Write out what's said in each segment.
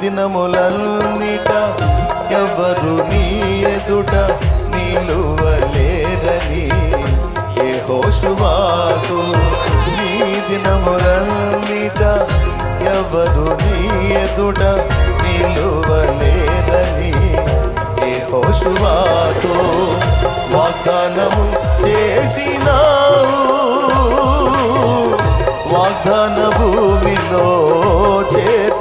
దినములన్నిట ఎవరు నీ ఎదుట నిలువలేరని ఏ హోషువాకు నీ దినములన్నిట ఎవరు నీ ఎదుట నిలువలేరని ఏ హోషువాతో వాగ్దానము చేసినావు. వాగ్దాన భూమిలో చే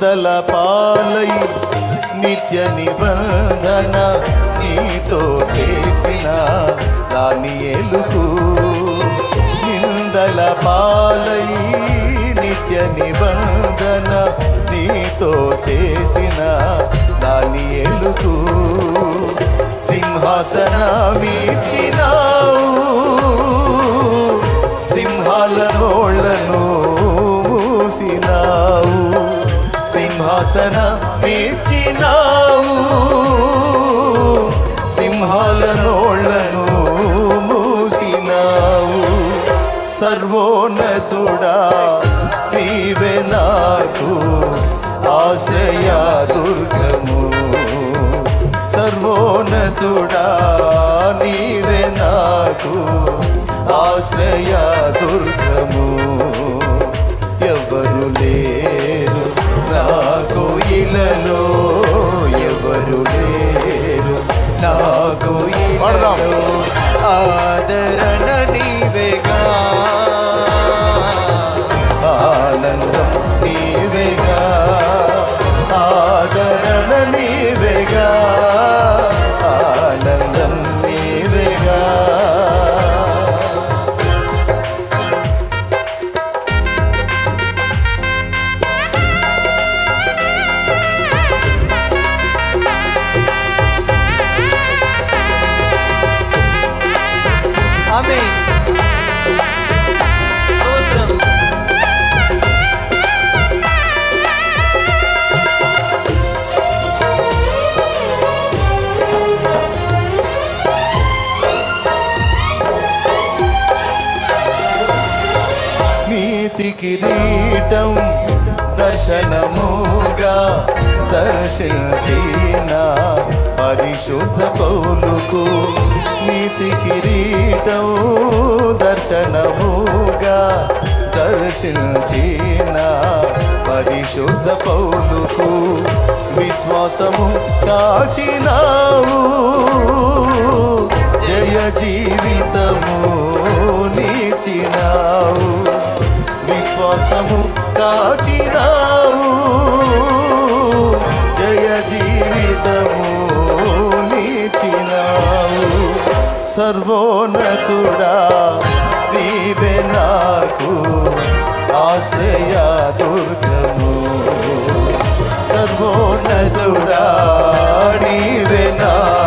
నిందల పాలై నిత్య నిబంధన నీతో చేసిన దాని ఎలుగు. నిందల పాలై నిత్య నిబంధన నీతో చేసిన సింహాల నోళ్ళను మూసినావు. సర్వోన్నతుడా నీవే నాకు ఆశ్రయ దుర్గము. సర్వోన్నతుడా నీవే నాకు ఆశ్రయ దర్శనముగా దర్శించిన పరిశుద్ధ పౌలుకు నీతి కిరీటం దర్శనముగా దర్శించిన పరిశుద్ధ పౌలుకు విశ్వాసము కాచినావు జయ జీవితము నీచినావు. విశ్వాసము కాచినావు జయ జీవితము నీచినావు. సర్వోన్నతుడా నీవే నాకు ఆశ్రయ దుర్గము. సర్వోన్నతుడా నీవే నాకు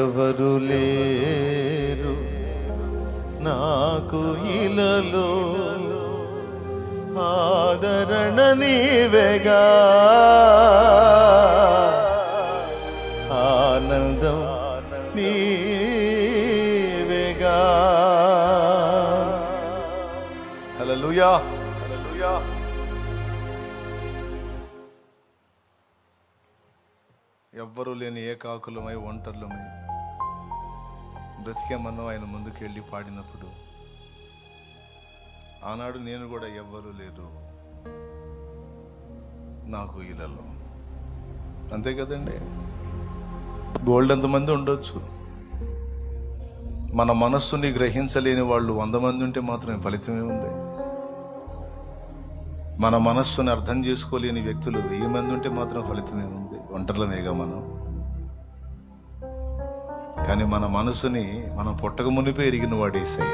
ఎవరు లేరు నాకు ఇలలో. ఆదరణ నీవేగా. హల్లెలూయా ఎవ్వరూ లేని ఏకాకులమై ఒంటర్లమై బ్రతికేమన్నో ఆయన ముందుకు వెళ్ళి పాడినప్పుడు ఆనాడు నేను కూడా ఎవ్వరూ లేరు నాకు ఇళ్ళలో. అంతే కదండి? గోల్డ్ ఎంతమంది ఉండొచ్చు. మన మనస్సుని గ్రహించలేని వాళ్ళు వంద మంది ఉంటే మాత్రమే ఫలితమే ఉంది. మన మనస్సుని అర్థం చేసుకోలేని వ్యక్తులు వెయ్యి మంది ఉంటే మాత్రం ఫలితమే ఉంది. ఒంటరిలోనేగా మనం. కానీ మన మనసుని మనం పుట్టక మునిపే ఎరిగిన వాడేసయ్య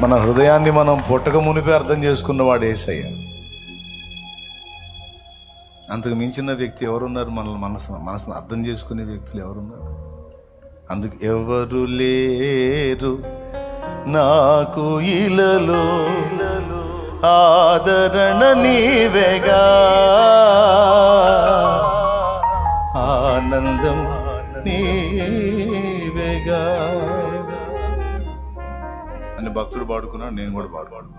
మన హృదయాన్ని మనం పుట్టక మునిపే అర్థం చేసుకున్న వాడేసయ్య అంతకు మించిన వ్యక్తి ఎవరున్నారు? మన మనసు మనసును అర్థం చేసుకునే వ్యక్తులు ఎవరున్నారు? అందుకు ఎవరు లేరు? నాకు ఇలలో ఆదరణ నీవేగా. ఆనందం నీవేగా. అని భక్తుడు పాడుకున్నాడు నేను కూడా పాడు పాడుకున్నాను.